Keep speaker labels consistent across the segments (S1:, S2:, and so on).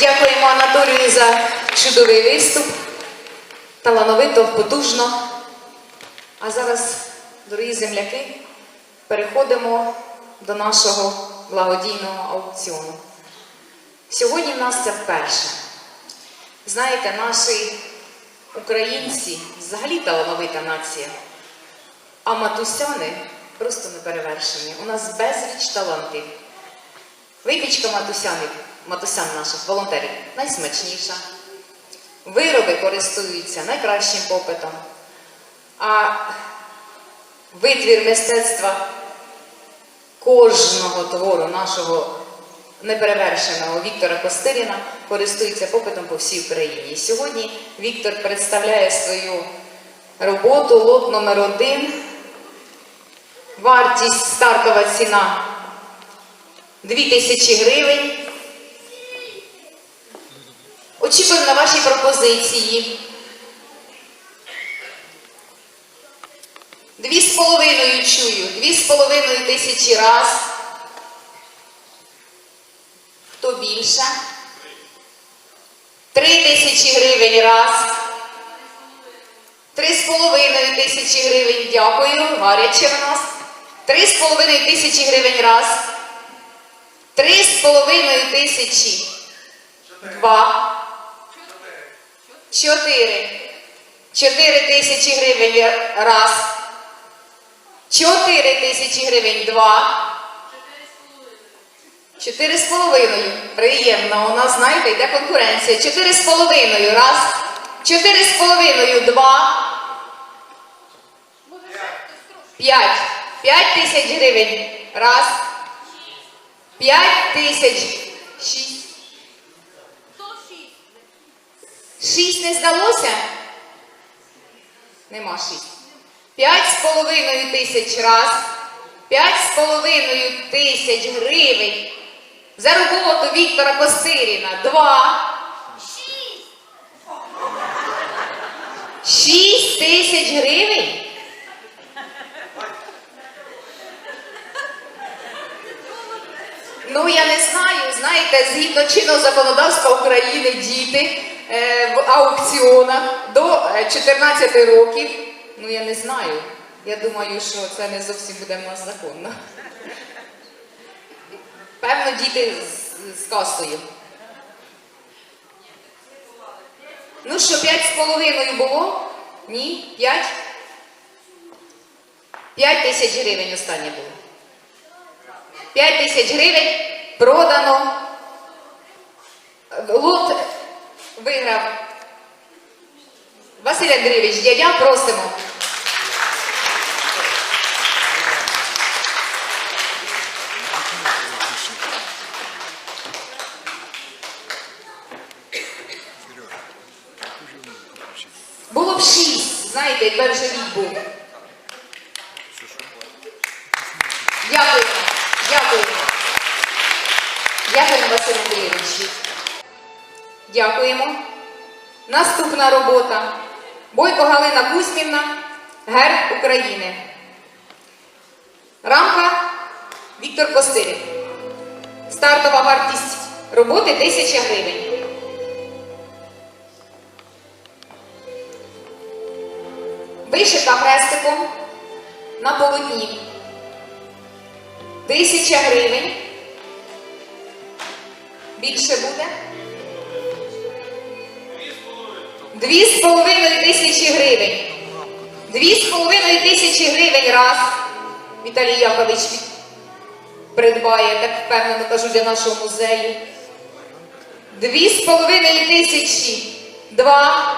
S1: Дякуємо Анатолію за чудовий виступ. Талановито, потужно. А зараз, дорогі земляки, переходимо до нашого благодійного аукціону. Сьогодні в нас це вперше. Знаєте, наші українці взагалі талановита нація, а матусяни просто неперевершені. У нас безліч талантів. Випічка матусянів, матусян наших волонтерів найсмачніша. Вироби користуються найкращим попитом. А витвір мистецтва кожного твору нашого неперевершеного Віктора Костиріна користується попитом по всій Україні. Сьогодні Віктор представляє свою роботу, лот номер один. Вартість стартова ціна 2000 гривень. Очікуємо на ваші пропозиції. Дві з половиною чую, дві з половиною тисячі раз. Хто більше? Три тисячі гривень раз. Три з половиною тисячі гривень. Дякую. Гаряче в нас. Три з половиною тисячі гривень раз. Три з половиною тисячі. Два. Чотири. Чотири тисячі гривень раз. Чотири тисячі гривень два. Чотири з половиною. Приємно. У нас, знаєте, йде конкуренція. Чотири з половиною. Раз. Чотири з половиною. Два. П'ять. П'ять тисяч гривень. Раз. П'ять тисяч. Шість. Шість не здалося? Нема шість. П'ять з половиною тисяч раз. П'ять з половиною тисяч гривень. За роботу Віктора Костиріна. Два. Шість тисяч гривень? Ну, я не знаю, знаєте, згідно чинного законодавства України діти в аукціонах до е, 14 років. Ну, я не знаю. Я думаю, що це не зовсім буде в нас законно. Певно, діти з, з касою. Ну що, п'ять з половиною було? Ні? П'ять? П'ять тисяч гривень останнє було. 5 тисяч гривень продано. Лот виграв Василь Андрійович, дядя, просимо. Було б шість, знаєте, якби рік був. Дякуємо. Наступна робота. Бойко Галина Кузьмівна, Герб України. Рамка Віктор Костирів. Стартова вартість роботи 1000 гривень. Вишита хрестиком на полотні. Тисяча гривень. Більше буде? Дві з половиною тисячі гривень. Дві з половиною тисячі гривень раз. Віталій Якович придбає, так впевнено кажу, для нашого музею. Дві з половиною тисячі. Два.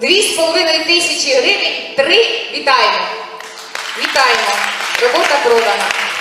S1: Дві з половиною тисячі гривень. Три. Вітаємо. Вітаємо. Робота продана.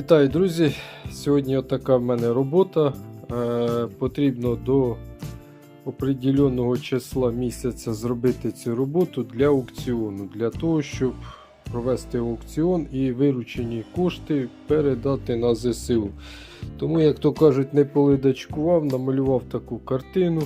S2: Вітаю, друзі! Сьогодні отака в мене робота. Е, потрібно до определеного числа місяця зробити цю роботу для аукціону, для того, щоб провести аукціон і виручені кошти передати на ЗСУ. Тому, як то кажуть, не полидачкував, намалював таку картину.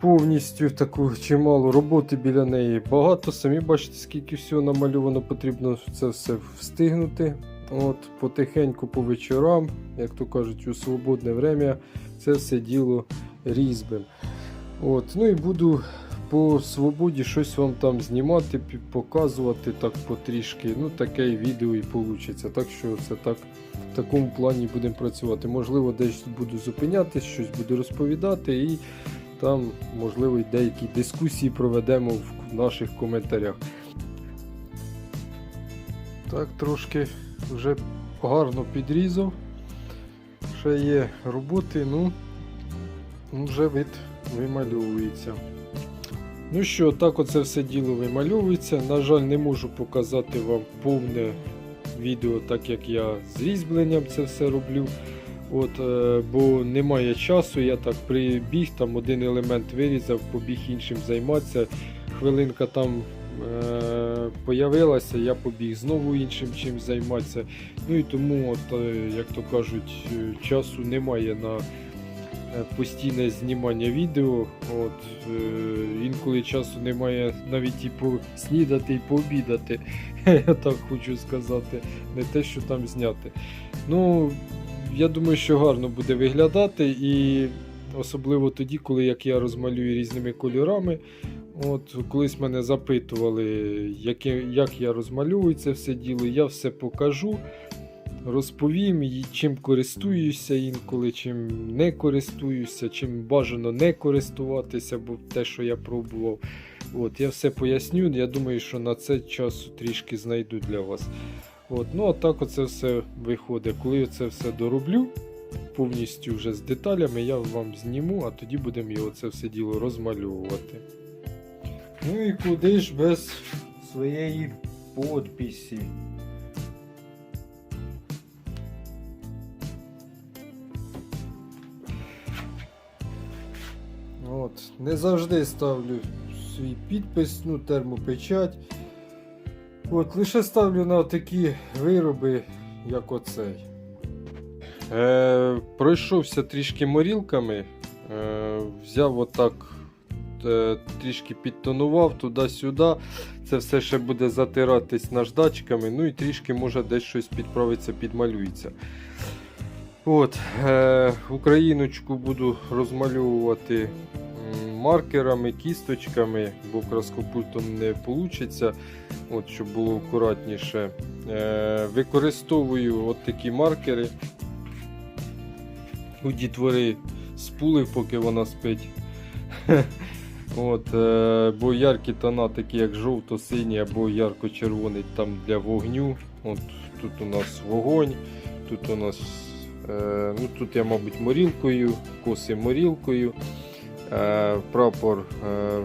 S2: Повністю таку чимало роботи біля неї багато. Самі бачите, скільки всього намальовано, потрібно це все встигнути. От, потихеньку по вечорам, як то кажуть, у свободне время це все діло різьбим. От, ну і буду по свободі щось вам там знімати, показувати так потрішки. Ну, таке і відео і вийде. Так що це так в такому плані будемо працювати. Можливо, десь буду зупинятись, щось буду розповідати, і там, можливо, деякі дискусії проведемо в наших коментарях. Так, трошки вже гарно підрізав. Ще є роботи, ну, ну, вже вид вимальовується. Ну що, так оце все діло вимальовується. На жаль, не можу показати вам повне відео, так як я з різьбленням це все роблю. От, е, бо немає часу, я так прибіг, там один елемент вирізав, побіг іншим займатися. Хвилинка там появилася, я побіг знову іншим чим займатися. Ну і тому, от, е, як то кажуть, е, часу немає на е, постійне знімання відео. От, е, інколи часу немає навіть і поснідати, і пообідати. Я так хочу сказати. Не те, що там зняти. Ну, я думаю, що гарно буде виглядати, і особливо тоді, коли як я розмалюю різними кольорами. От колись мене запитували, яке, як я розмальовую це все діло. Я все покажу, розповім, чим користуюся інколи, чим не користуюся, чим бажано не користуватися, бо те, що я пробував. От, я все поясню. Я думаю, що на це часу трішки знайду для вас. От, ну а так оце все виходить. Коли я це все дороблю повністю вже з деталями, я вам зніму, а тоді будемо його це все діло розмальовувати. Ну і куди ж без своєї подписі. От, не завжди ставлю свій підпис, ну, термопечать. От, лише ставлю на такі вироби, як оцей. Е, пройшовся трішки морілками, е, взяв отак, трішки підтонував туди-сюди. Це все ще буде затиратись наждачками, ну і трішки може десь щось підправиться, підмалюється. От, е, Україночку буду розмальовувати маркерами, кісточками, бо краскопультом не вийде, от, щоб було акуратніше. Е, використовую от такі маркери. У дітвори спулив, поки вона спить. От, е, бо яркі тона, такі як жовто-синій або ярко-червоний там для вогню. От, тут у нас вогонь, тут у нас е, ну, тут я, мабуть, морілкою, коси морілкою. Е, прапор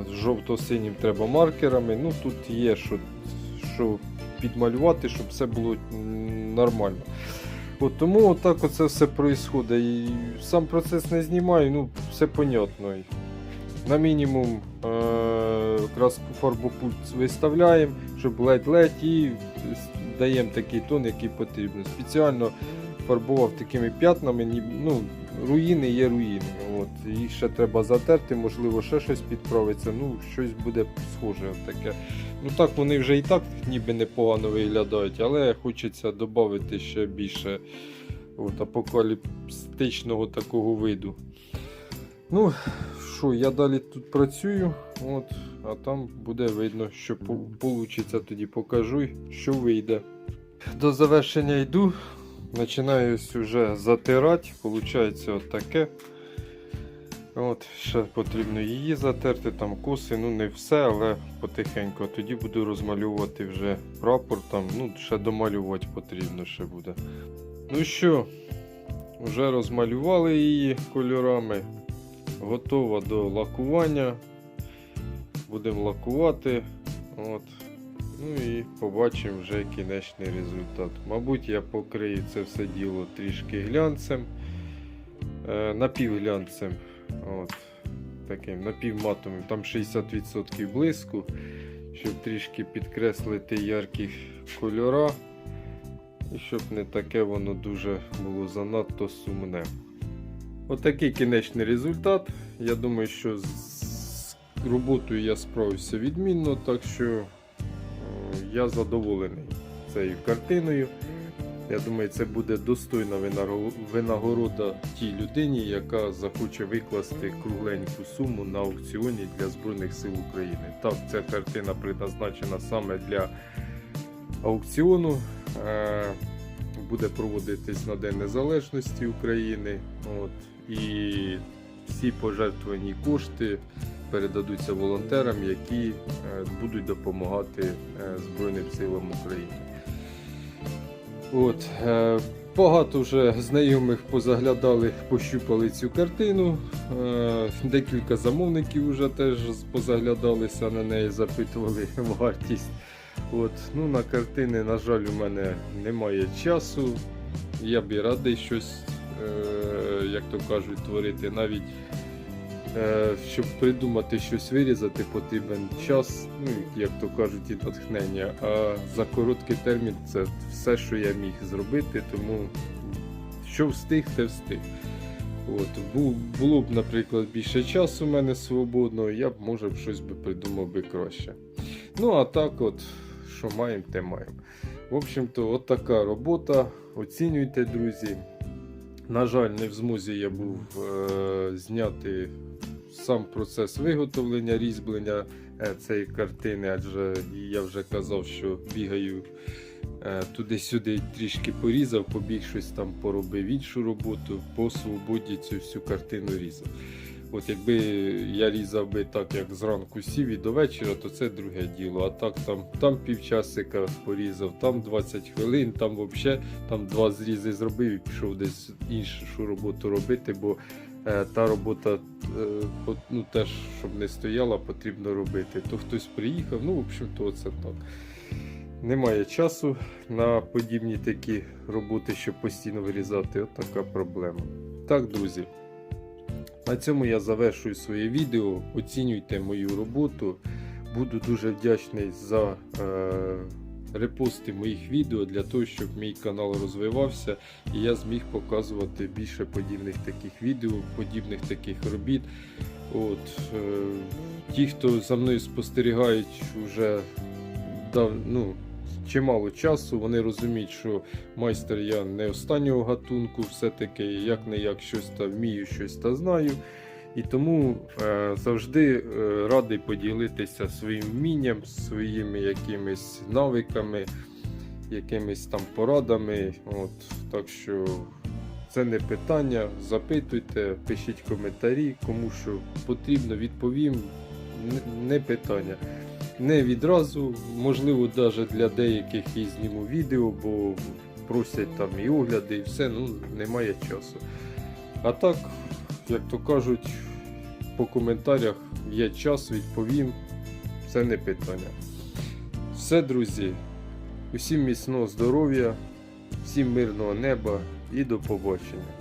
S2: з жовто-синім треба маркерами. Ну, тут є що, що підмалювати, щоб все було нормально. От тому отак оце все відбувається. Сам процес не знімаю, ну все понятно. На мінімум е- краску фарбопульт виставляємо, щоб ледь-ледь і даємо такий тон, який потрібно. Спеціально фарбував такими п'ятнами, ну, руїни є руїни. От. Їх ще треба затерти, можливо, ще щось підправиться, ну, щось буде схоже таке. Ну так вони вже і так ніби непогано виглядають, але хочеться додати ще більше от, апокаліптичного такого виду. Ну, що, я далі тут працюю, от, а там буде видно, що вийде, тоді покажу, що вийде. До завершення йду, починаю вже затирати, виходить отаке. От, ще потрібно її затерти, там коси, ну не все, але потихеньку. Тоді буду розмальовувати вже прапор, там, ну, ще домалювати потрібно ще буде. Ну що, вже розмалювали її кольорами. Готова до лакування. Будемо лакувати. От. Ну і побачимо вже кінечний результат. Мабуть, я покрию це все діло трішки глянцем, е, напівглянцем. От, таким напівматовим, там 60% блиску, щоб трішки підкреслити яркі кольора. І щоб не таке воно дуже було занадто сумне. Отакий кінечний результат. Я думаю, що з роботою я справився відмінно, так що е, я задоволений цією картиною. Я думаю, це буде достойна винагорода тій людині, яка захоче викласти кругленьку суму на аукціоні для Збройних сил України. Так, ця картина предназначена саме для аукціону. Е, Буде проводитись на День Незалежності України. От, і всі пожертвовані кошти передадуться волонтерам, які е, будуть допомагати е, Збройним силам України. От, е, багато вже знайомих позаглядали, пощупали цю картину. Декілька замовників вже теж позаглядалися на неї, запитували вартість. От, ну, на картини, на жаль, у мене немає часу. Я б і радий щось, як то кажуть, творити. Навіть е, щоб придумати щось вирізати, потрібен час, ну, як то кажуть, і натхнення. А за короткий термін це все, що я міг зробити, тому що встиг, те встиг. От, було б, наприклад, більше часу у мене свободного, я б, може, щось би придумав би краще. Ну, а так, от, що маємо, те маємо. В общем-то, от така робота. Оцінюйте, друзі. На жаль, не в змозі я був е- зняти сам процес виготовлення, різьблення е, цієї картини, адже я вже казав, що бігаю е, туди-сюди трішки порізав, побіг щось там поробив іншу роботу, по свободі цю всю картину різав. От якби я різав би так, як зранку сів і до вечора, то це друге діло. А так там, там півчасика порізав, там 20 хвилин, там взагалі там два зрізи зробив і пішов десь іншу роботу робити, бо е, та робота е, ну, теж, щоб не стояла, потрібно робити. То хтось приїхав, ну, в общем, то це так. Немає часу на подібні такі роботи, щоб постійно вирізати. От така проблема. Так, друзі. На цьому я завершую своє відео. Оцінюйте мою роботу. Буду дуже вдячний за е, репости моїх відео для того, щоб мій канал розвивався і я зміг показувати більше подібних таких відео, подібних таких робіт. От, е, ті, хто за мною спостерігають вже дав, ну, чимало часу, вони розуміють, що майстер я не останнього гатунку, все-таки як не як щось та вмію, щось та знаю. І тому е, завжди е, радий поділитися своїм вмінням, своїми якимись навиками, якимись там порадами. От, так що це не питання. Запитуйте, пишіть коментарі, кому що потрібно, відповім. Не питання. Не відразу, можливо, навіть для деяких і зніму відео, бо просять там і огляди, і все, ну немає часу. А так, як то кажуть, по коментарях є час, відповім. Це не питання. Все, друзі. Усім міцного здоров'я, всім мирного неба і до побачення.